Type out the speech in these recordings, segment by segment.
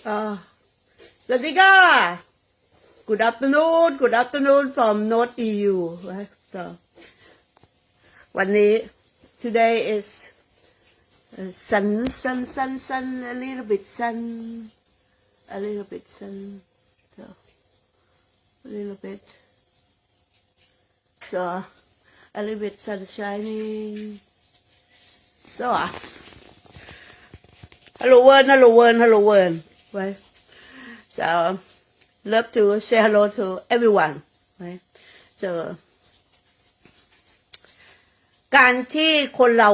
Ah. Uh, Sadiga! Good afternoon, good afternoon from North EU. Right? So, one today is uh, sun, sun, sun, sun, a little bit sun, a little bit sun, so, a little bit, so, a little bit sun shining, so, uh, hello world, hello world, hello world. Right? So, love to say hello to everyone, right? So, การที่คนเรา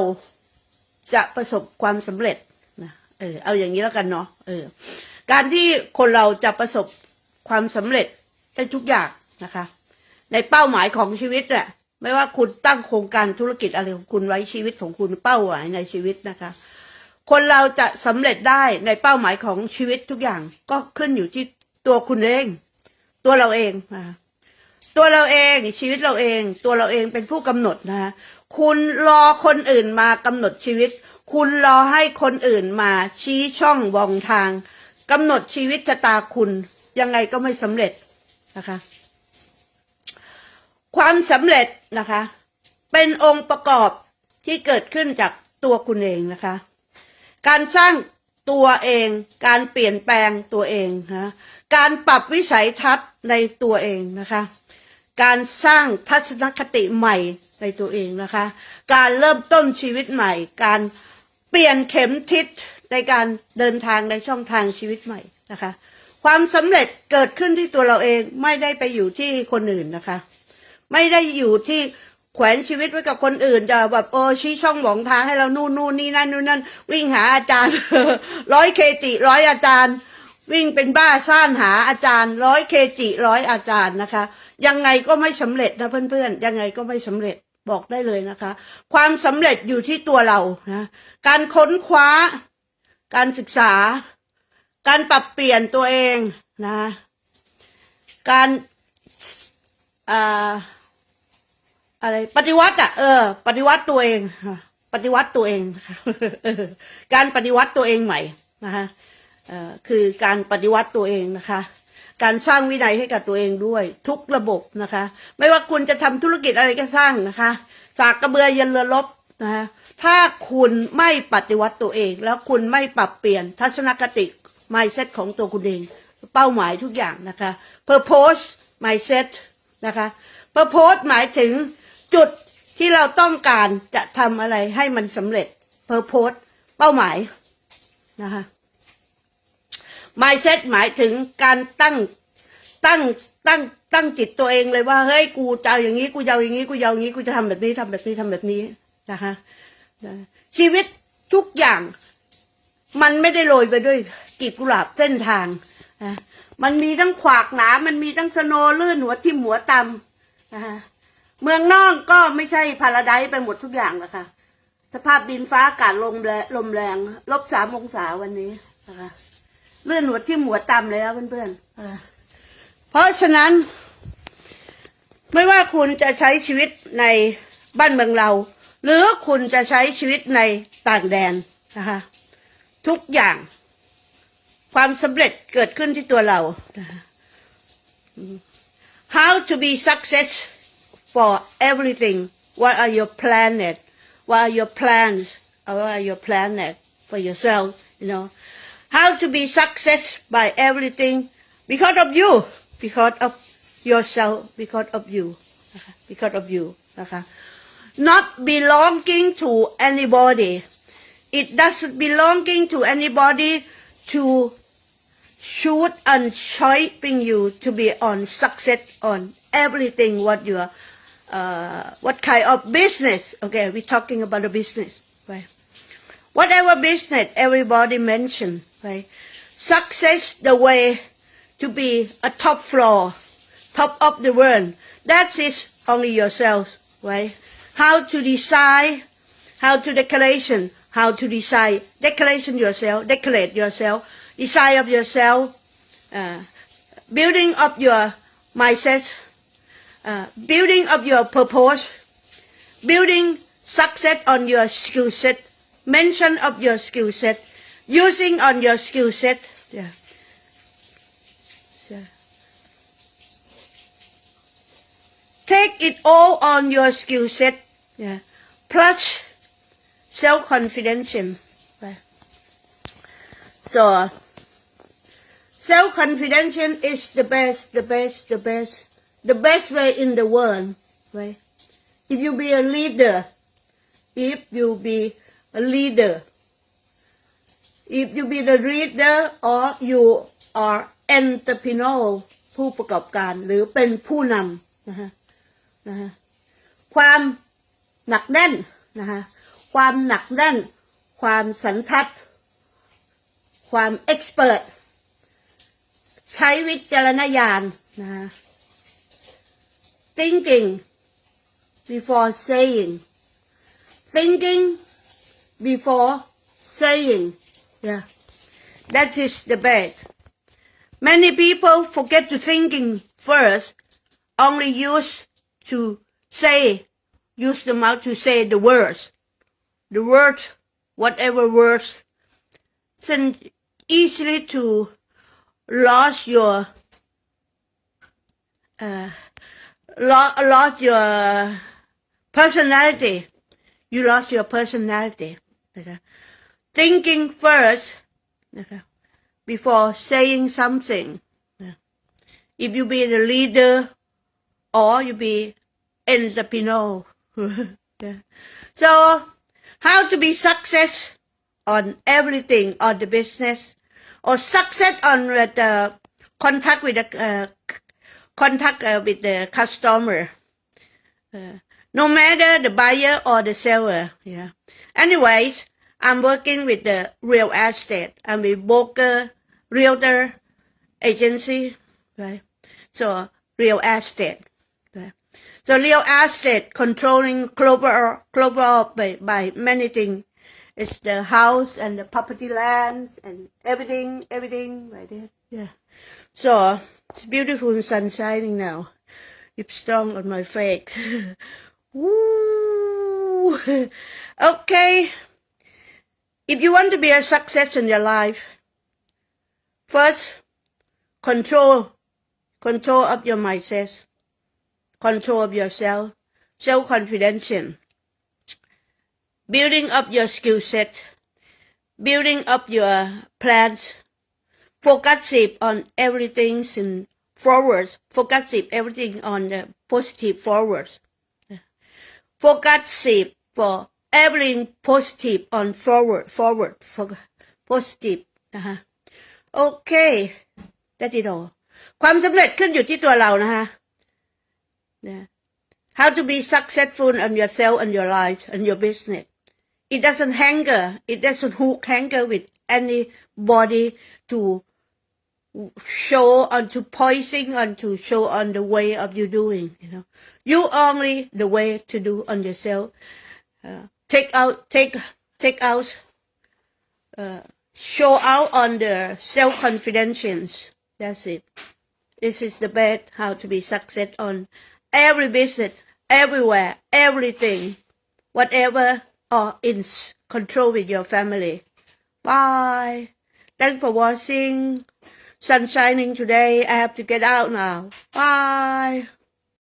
จะประสบความสำเร็จนะเออเอาอย่างนี้แล้วกันเนาะเออการที่คนเราจะประสบความสำเร็จได้ทุกอย่างนะคะ ในเป้าหมายของชีวิตอะไม่ว่าคุณตั้งโครงการธุรกิจอะไรของคุณไว้ชีวิตของคุณเป้าหมายในชีวิตนะคะ คนเราจะสำเร็จได้ในเป้าหมายของชีวิตทุกอย่างก็ขึ้นอยู่ที่ตัวคุณเอง ตัวเราเองนะคะตัวเราเองชีวิตเราเอง ตัวเราเองเป็นผู้กำหนดนะคะคุณรอคนอื่นมากำหนดชีวิต คุณรอให้คนอื่นมาชี้ช่องวองทางกำหนดชีวิตชะตาคุณยังไงก็ไม่สำเร็จนะคะ ความสำเร็จนะคะ เป็นองค์ประกอบที่เกิดขึ้นจากตัวคุณเองนะคะ การสร้างตัวเอง การเปลี่ยนแปลงตัวเองนะการปรับวิสัยทัศน์ในตัวเองนะคะ การสร้างทัศนคติใหม่ในตัวเองนะคะ การเริ่มต้นชีวิตใหม่ การเปลี่ยนเข็มทิศในการเดินทางในช่องทางชีวิตใหม่นะคะ ความสำเร็จเกิดขึ้นที่ตัวเราเองไม่ได้ไปอยู่ที่คนอื่นนะคะ ไม่ได้อยู่ที่ แขวนชีวิตไว้กับคนอื่นจะแบบเออชี้ช่องหวงทางให้เรานู่นนู่นนี่นั่นนู่นนั่นวิ่งหาอาจารย์ร้อยเคจิร้อยอาจารย์ วิ่งเป็นบ้าซ่านหาอาจารย์ร้อยเคจิร้อยอาจารย์นะคะ ยังไงก็ไม่สำเร็จนะเพื่อนๆยังไงก็ไม่สำเร็จบอกได้เลยนะคะ ความสำเร็จอยู่ที่ตัวเรานะการค้นคว้า การศึกษา การปรับเปลี่ยนตัวเองนะ การอ่า อะไรปฏิวัติอะเออ ปฏิวัติตัวเองปฏิวัติตัวเองการปฏิวัติตัวเองใหม่นะคะคือการปฏิวัติตัวเองนะคะ การสร้างวินัยให้กับตัวเองด้วย ทุกระบบนะคะ ไม่ว่าคุณจะทำธุรกิจอะไรก็สร้างนะคะ สากกระเบือยันเรือรบนะคะถ้าคุณไม่ปฏิวัติตัวเอง แล้วคุณไม่ปรับเปลี่ยนทัศนคติ mindset ของตัวคุณเอง เป้าหมายทุกอย่างนะคะ purpose mindset นะคะ purpose หมายถึง จุดที่เราต้องการจะทำอะไรให้มันสำเร็จ purpose เป้าหมายนะคะ mindset หมายถึงการตั้งตั้งตั้งตั้งจิตตัวเองเลยว่าเฮ้ยกูจะอย่างนี้กูจะอย่างนี้กูจะอย่างนี้กูจะทำแบบนี้ทำแบบนี้ทำแบบนี้นะคะชีวิตทุกอย่างมันไม่ได้โรยไปด้วยกีบกุหลาบเส้นทางนะมันมีทั้งขวากหนา มันมีทั้งสโนลื่นหัวทิ่มหัวตำนะคะ เมืองนอกก็ไม่ใช่พาราไดซ์ไปหมดทุกอย่างนะคะ สภาพดินฟ้าอากาศลมแรงลมแรงลบสามองศาวันนี้นะคะเลื่อนหัวที่หัวต่ำเลยนะเพื่อนๆเออเพราะฉะนั้น ไม่ว่าคุณจะใช้ชีวิตในบ้านเมืองเรา หรือคุณจะใช้ชีวิตในต่างแดนนะคะทุกอย่าง ความสำเร็จเกิดขึ้นที่ตัวเรา how to be success for everything. What are your planet? What are your plans? Uh, what are your planet for yourself? You know, how to be success by everything because of you, because of yourself, because of you, because of you. Uh-huh. Not belonging to anybody. It doesn't belonging to anybody to shoot and shaping you to be on success on everything what you are uh, what kind of business okay we're talking about a business right whatever business everybody mentioned, right? Success the way to be a top floor, top of the world. That is only yourself, right? How to design, how to decoration, how to design, decoration yourself, decorate yourself, design of yourself, uh, building up your mindset, uh, building of your purpose, building success on your skill set, mention of your skill set, using on your skill set. Yeah. So Take it all on your skill set. Yeah. Plus self-confidence. So, self-confidence is the best, the best, the best. The best way in the world right if you be a leader if you be a leader if you be the leader or you are entrepreneur ผู้ประกอบการหรือเป็นผู้นำนะฮะนะฮะความหนักแน่นนะฮะความหนักแน่น ความสันทัด ความเอ็กซ์เพรสใช้วิจารณญาณนะฮะ thinking before saying. Thinking before saying. Yeah. That is the bad. many people forget to thinking first only use to say use the mouth to say the words. The words whatever words send easily to lose your uh, lost, lost your personality. You lost your personality. Okay. Thinking first okay, before saying something. If you be the leader or you be entrepreneur. yeah. So how to be success on everything on the business or success on the contact with the uh, contact uh, with the customer. Uh, no matter the buyer or the seller. Yeah. Anyways, I'm working with the real estate. I'm a broker, realtor agency. Right. So real estate. So real estate controlling global global by, by many things. It's the house and the property lands and everything, everything right there. Yeah. So it's beautiful and sun shining now. It's strong on my face. Woo. Okay. If you want to be a success in your life, first control control of your mindset, control of yourself, self confidence, building up your skill set, building up your plans, focusing on everything in forwards, focusing everything on the positive forwards. Focusing for everything positive on forward, forward, for positive นะคะโอเค that is all ความสำเร็จขึ้นอยู่ที่ตัวเรานะคะนะ how to be successful on yourself and your life and your business it doesn't hanger it doesn't hook hanger with anybody to show on poising pointing on to show on the way of you doing you know. You only the way to do on yourself. Uh, take out take take out uh, show out on the self confidence that's it. This is the best how to be success on every business everywhere everything whatever or in control with your family. Bye. Thanks for watching sun shining today. I have to get out now. Bye